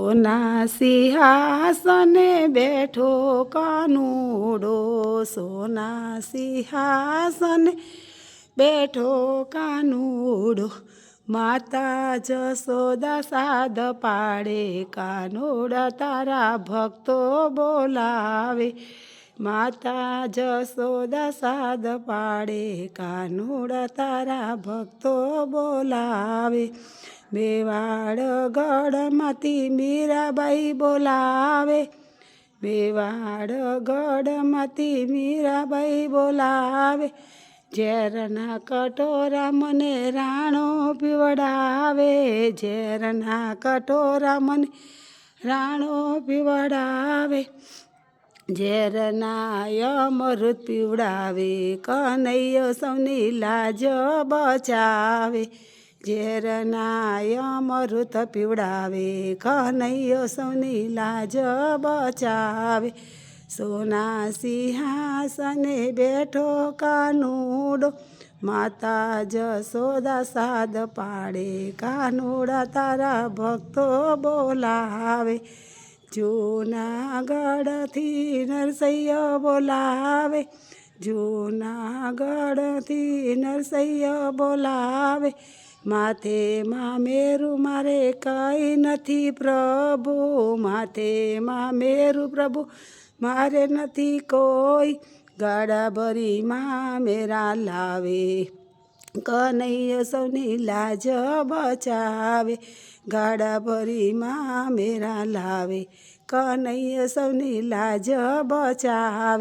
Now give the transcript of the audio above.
સોના સિંહાસને બેઠો કાનુડો, સોના સિંહાસને બેઠો કાનુડો, માતા જસોદા સાદ પાડે, કાનુડા તારા ભક્તો બોલાવે. માતા જસોદા સાદ પાડે, કાનુડા તારા ભક્તો બોલાવે. મેવાડ ગઢમાંથી મીરાબાઈ બોલાવે. મેવાડ ગઢમાંથી મીરાબાઈ બોલાવે. ઝેરના કટોરા મને રાણો પીવડાવે. ઝેરના કટોરા મને રાણો પીવડાવે. ઝેરના અમૃત પીવડાવે. કનૈયો સૌની લાજ બચાવે. ઝેરના અમૃત પીવડાવે કનૈયો સૌની લાજ બચાવે. સોના સિંહાસને બેઠો કાનુડો, માતા જશોદા સાદ પાડે, કાનુડા તારા ભક્તો બોલાવે. જૂનાગઢથી નરસૈય બોલાવે, જૂનાગઢથી નરસૈય બોલાવે. માથે માં મેરુ, મારે કંઈ નથી પ્રભુ. માથે માં મેરુ પ્રભુ, મારે નથી કોઈ. ગાડા ભરી માં મેરા લાવે, કનૈય સૌની લાજ બચાવે. ગાડા ભરી માં મેરા લાવે, કનૈય સૌની લાજ બચાવે.